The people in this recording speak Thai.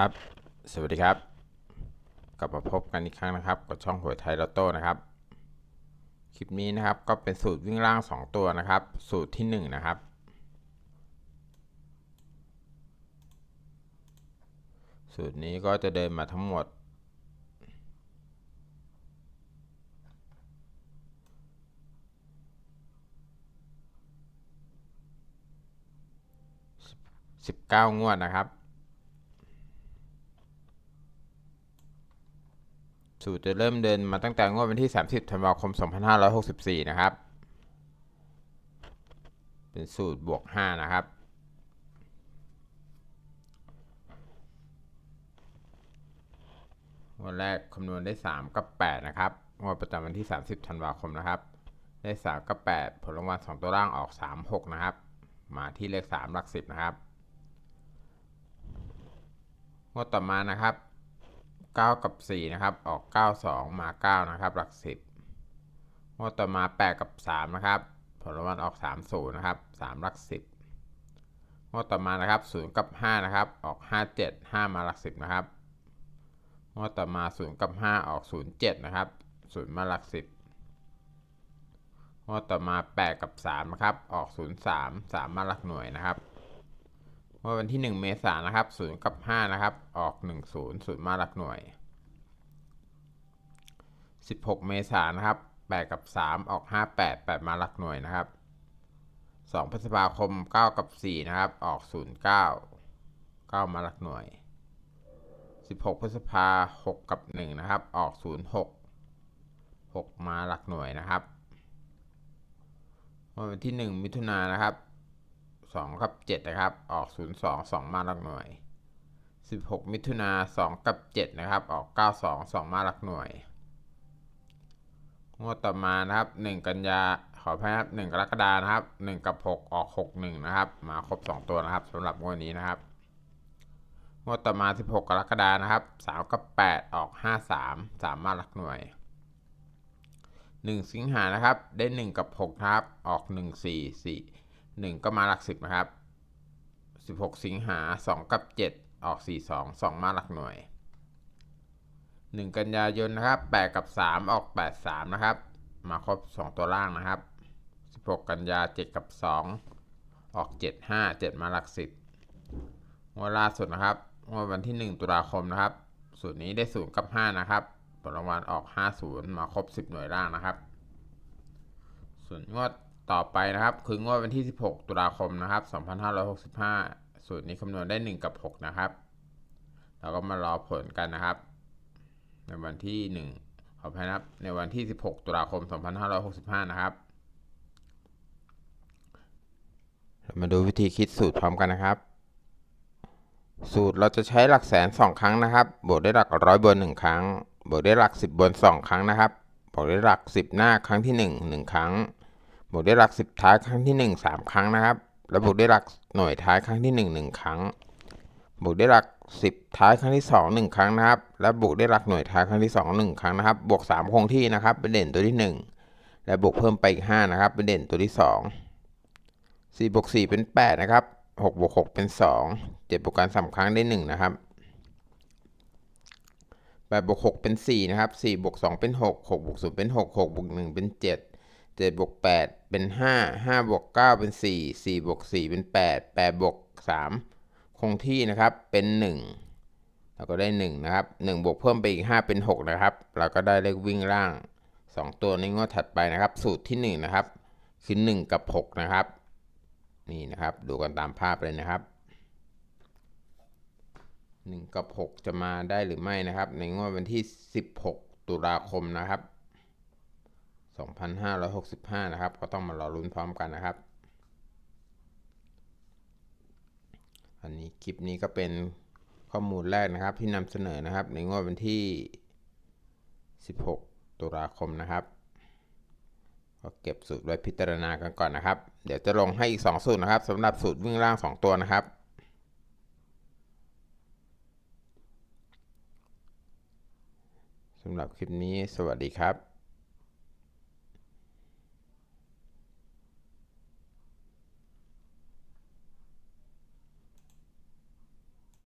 ครับ สวัสดีครับ กลับมาพบกันอีกครั้งนะครับกับช่องหวยไทยลอตโต้นะครับ คลิปนี้นะครับก็เป็นสูตรวิ่งล่าง 2 ตัวนะครับ สูตรที่ 1 นะครับ สูตรนี้ก็จะเดินมาทั้งหมด 19 งวดนะครับ สูตรจะเริ่มเดินมาตั้งแต่งวดวันที่ 30ธันวาคม 2564 นะครับ เป็นสูตรบวก 5 นะครับ วันแรกคำนวณได้ 3 กับ 8 นะครับ งวดประจำวันที่ 30ธันวาคมนะครับ ได้ 3 กับ 8 ผลรางวัล2ตัวล่างออก 3 6 นะครับ มาที่เลข 3 หลัก 10 นะครับ งวดต่อมานะครับ 9 กับ 4 นะครับ ออก 9 2 มา 9 นะครับ หลัก 10งวดต่อมา 8 กับ 3 นะครับ ผลรางวัลออก 3 0 นะครับ 3 หลัก 10งวดต่อมานะครับ 0 กับ 5 นะครับ ออก 5 7 5 มาหลัก 10 นะครับงวดต่อมา 0 กับ 5 ออก 0 7 นะครับ 0 มาหลัก 10งวดต่อมา 8 กับ 3 นะครับ ออก 0 3 3 มาหลักหน่วยนะครับ มื่อวันที่ 1 เมษายนนะครับ0กับ 5 นะครับ ออก 1 0 0 มาหลักหน่วย 16 เมษายนนะครับ8กับ 3 ออก 5 8 8 มาหลักหน่วยนะครับ 2 พฤษภาคม 9 กับ 4 นะครับ ออก 0 9 9 มาหลักหน่วย 16 พฤษภา6กับ 1 นะครับ ออก 0 6 6 มาหลักหน่วยนะครับวันที่ 1 มิถุนายนนะครับ 2 กับ 7 นะครับ ออก 0 2 2 มาหลักหน่วย 16 มิถุนา2 กับ 7 นะครับ ออก 9 2 2 มาหลักหน่วย งวดต่อมานะครับ 1 กันยาขออภัยครับ1กรกฎานะครับ 1 กับ 6 ออก 6 1 นะครับ มาครบ 2 ตัวนะครับสำหรับงวดนี้นะครับ งวดต่อมา 16 กรกฎานะครับ 3 กับ 8 ออก 5 3 3 มาหลักหน่วย1 สิงหานะครับ ได้ 1 กับ6นะครับ ออก 1 4 4 1 ก็มาหลัก 10 นะครับ 16 สิงหา 2 กับ 7 ออก 4 2 2 มาหลักหน่วย 1 กันยายนนะครับ 8 กับ 3 ออก 8 3 นะครับ มาครบ 2 ตัวล่างนะครับ 16 กันยา 7 กับ 2 ออก 7 5 7 มาหลัก 10งวดล่าสุดนะครับงวดวันที่ 1 ตุลาคมนะครับ สูตรนี้ได้ 0 กับ 5 นะครับผลรางวัลออก 50 มาครบ 10 หน่วยล่างนะครับ ส่วนงวด ต่อไปนะครับคืองวดวันที่ 16 ตุลาคมนะครับ 2565 สูตรนี้คำนวณได้ 1 กับ 6 นะครับ เราก็มารอผลกันนะครับ ในวันที่ 1 ขออภัยนะครับในวันที่ 16 ตุลาคม 2565 นะครับ เรามาดูวิธีคิดสูตรพร้อมกันนะครับ สูตรเราจะใช้หลักแสน 2 ครั้งนะครับ บวกด้วยหลักร้อยบน 1 ครั้ง บวกด้วยหลัก 10 บน 2 ครั้งนะครับ บวกด้วยหลัก 10 หน้าครั้งที่ 1 1 ครั้ง บวกด้วยหลัก10ท้ายครั้งที่1 3ครั้งนะครับ แล้วบวกด้วยหลักหน่วยท้ายครั้งที่1 1ครั้ง บวกด้วยหลัก10ท้ายครั้งที่2 1ครั้งนะครับ แล้วบวกด้วยหลักหน่วยท้ายครั้งที่2 1ครั้งนะครับ บวก3คงที่นะครับเป็นเด่นตัวที่1และบวกเพิ่มไปอีก5นะครับ เป็นเด่นตัวที่2 4บวก4เป็น8นะครับ6บวก6เป็น2 7บวกกัน3ครั้งได้1นะครับ8บวก6เป็น4นะครับ4บวก2เป็น6 6บวก0เป็น6 6บวก1เป็น7 7บวก8เป็น 5 5บวก9เป็น 4 4บวก4เป็น 8 8บวก3คงที่นะครับเป็น 1 เราก็ได้ 1 นะครับ 1 บวกเพิ่มไปอีก 5 เป็น 6 นะครับ เราก็ได้เลขวิ่งล่าง 2 ตัวในงวดถัดไปนะครับ สูตรที่ 1 นะครับ คือ 1 กับ 6 นะครับ นี่นะครับ ดูกันตามภาพเลยนะครับ 1 กับ 6 จะมาได้หรือไม่นะครับ ในงวดวันที่ 16 ตุลาคมนะครับ 2565 นะครับ ก็ต้องมารอลุ้นพร้อมกันนะครับ อันนี้คลิปนี้ก็เป็นข้อมูลแรกนะครับที่นำเสนอนะครับในงวดวันที่ 16 ตุลาคมนะครับก็เก็บสูตรไว้พิจารณากันก่อนนะครับ เดี๋ยวจะลงให้อีก 2 สูตรนะครับสำหรับสูตรวิ่งล่าง 2 ตัวนะครับ สำหรับคลิปนี้สวัสดีครับ